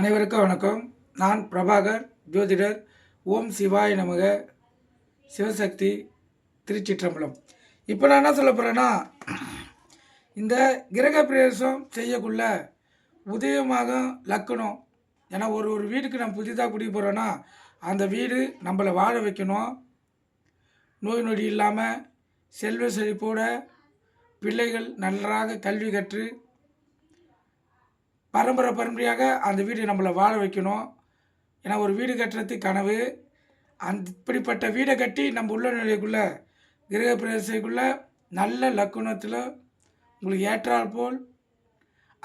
அனைவருக்கும் வணக்கம். நான் பிரபாகர் ஜோதிடர் ஓம் சிவாய நமக சிவசக்தி திருச்சிற்றம்பலம். இப்போ நான் என்ன சொல்ல போகிறேன்னா இந்த கிரக பிரவேசம் செய்யக்குள்ள உதயமாக லக்கணம். ஏன்னா ஒரு ஒரு வீட்டுக்கு நம்ம புதிதாக குடி போகிறோன்னா அந்த வீடு நம்மளை வாழ வைக்கணும். நோய் நொடி இல்லாமல் செல்வ செழிப்போட பிள்ளைகள் நன்றாக கல்வி கற்று பரம்பரை பரம்பரையாக அந்த வீடு நம்மளை வாழ வைக்கணும். ஏன்னா ஒரு வீடு கட்டுறது கனவு. அந்த இப்படிப்பட்ட வீடை கட்டி நம்ம உள்ள நிலைக்குள்ளே கிரக நல்ல லக்குணத்தில் உங்களுக்கு ஏற்றால் போல்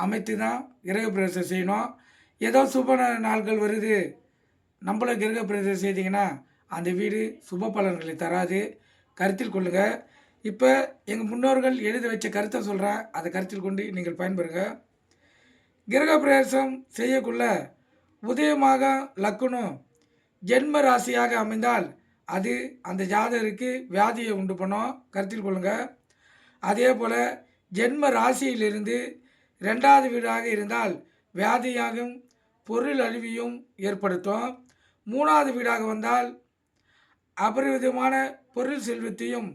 அமைத்து தான் கிரக பிரவேசம் செய்யணும். ஏதோ சுப நாட்கள் வருது. நம்மளை கிரக பிரவேசம் செய்தீங்கன்னா அந்த வீடு சுப பலன்களை தராது. கருத்தில் கொள்ளுங்கள் இப்போ எங்கள் முன்னோர்கள் எழுதி வச்ச கருத்தை சொல்கிறேன் அதை கருத்தில் கொண்டு நீங்கள் பயன்பெறுங்க. கிரக பிரவேசம் செய்யக்குள்ள உதயமாக லக்குனம் ஜென்ம ராசியாக அமைந்தால் அது அந்த ஜாதகருக்கு வியாதியை உண்டு பண்ணும். கருத்தில் கொள்ளுங்கள் அதே போல் ஜென்ம ராசியிலிருந்து ரெண்டாவது வீடாக இருந்தால் வியாதியாகும் பொருள் அழிவியும் ஏற்படுத்தும். மூணாவது வீடாக வந்தால் அபரிவிதமான பொருள் செல்வத்தையும்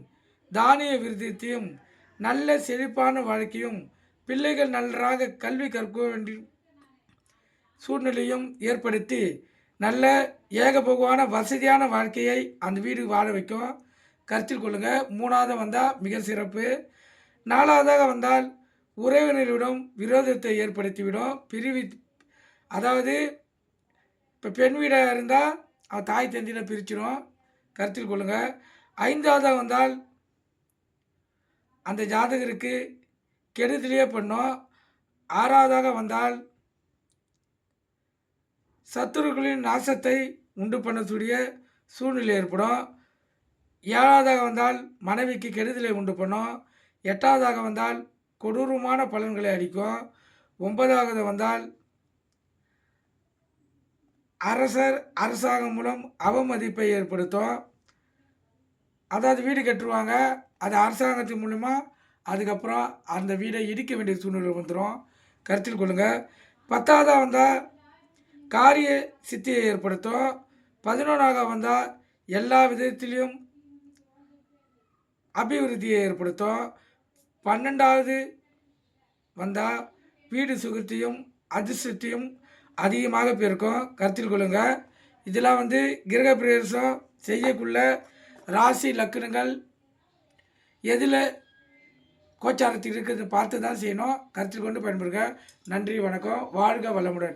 தானிய விருதத்தையும் நல்ல செழிப்பான வாழ்க்கையும் பிள்ளைகள் நன்றாக கல்வி கற்க வேண்டிய சூழ்நிலையும் ஏற்படுத்தி நல்ல ஏகபோகமான வசதியான வாழ்க்கையை அந்த வீடு வாழ வைக்கும். கருத்தில் கொள்ளுங்கள் மூணாவது வந்தால் மிக சிறப்பு. நாலாவதாக வந்தால் உறவினரிடம் விரோதத்தை ஏற்படுத்திவிடும். பிரிவி அதாவது இப்போ பெண் வீடாக இருந்தால் அவன் தாய் தந்தியில் பிரிச்சிடும் கருத்தில் கொள்ளுங்கள் ஐந்தாவதாக வந்தால் அந்த ஜாதகருக்கு கெடுதலையே பண்ணும். ஆறாவதாக வந்தால் சத்துருக்களின் நாசத்தை உண்டு பண்ணக்கூடிய சூழ்நிலை ஏற்படும். ஏழாவதாக வந்தால் மனைவிக்கு கெடுதலை உண்டு பண்ணும். எட்டாவதாக வந்தால் கொடூரமான பலன்களை அளிக்கும். ஒன்பதாவது வந்தால் அரசர் அரசாங்கம் மூலம் அவமதிப்பை ஏற்படுத்தும். அதாவது வீடு கட்டுருவாங்க அது அரசாங்கத்தின் மூலிமா அதுக்கப்புறம் அந்த வீடை இடிக்க வேண்டிய சூழ்நிலை வந்துடும் கருத்தில் கொள்ளுங்கள் பத்தாவதாக வந்தால் காரிய சித்தியை ஏற்படுத்தும். பதினொன்றாக வந்தால் எல்லா விதத்திலையும் அபிவிருத்தியை ஏற்படுத்தும். பன்னெண்டாவது வந்தால் வீடு சுகத்தையும் அதிர்ஷ்டத்தையும் அதிகமாக பெருக்கும். கருத்தில் கொள்ளுங்கள் இதெல்லாம் வந்து கிரக பிரவேசம் செய்யக்குள்ள ராசி லக்கணங்கள் எதில் கோச்சாரத்தில் இருக்கிறத பார்த்து தான் செய்யணும். கருத்தில் கொண்டு பயன்படுங்க நன்றி வணக்கம். வாழ்க வளமுடன்.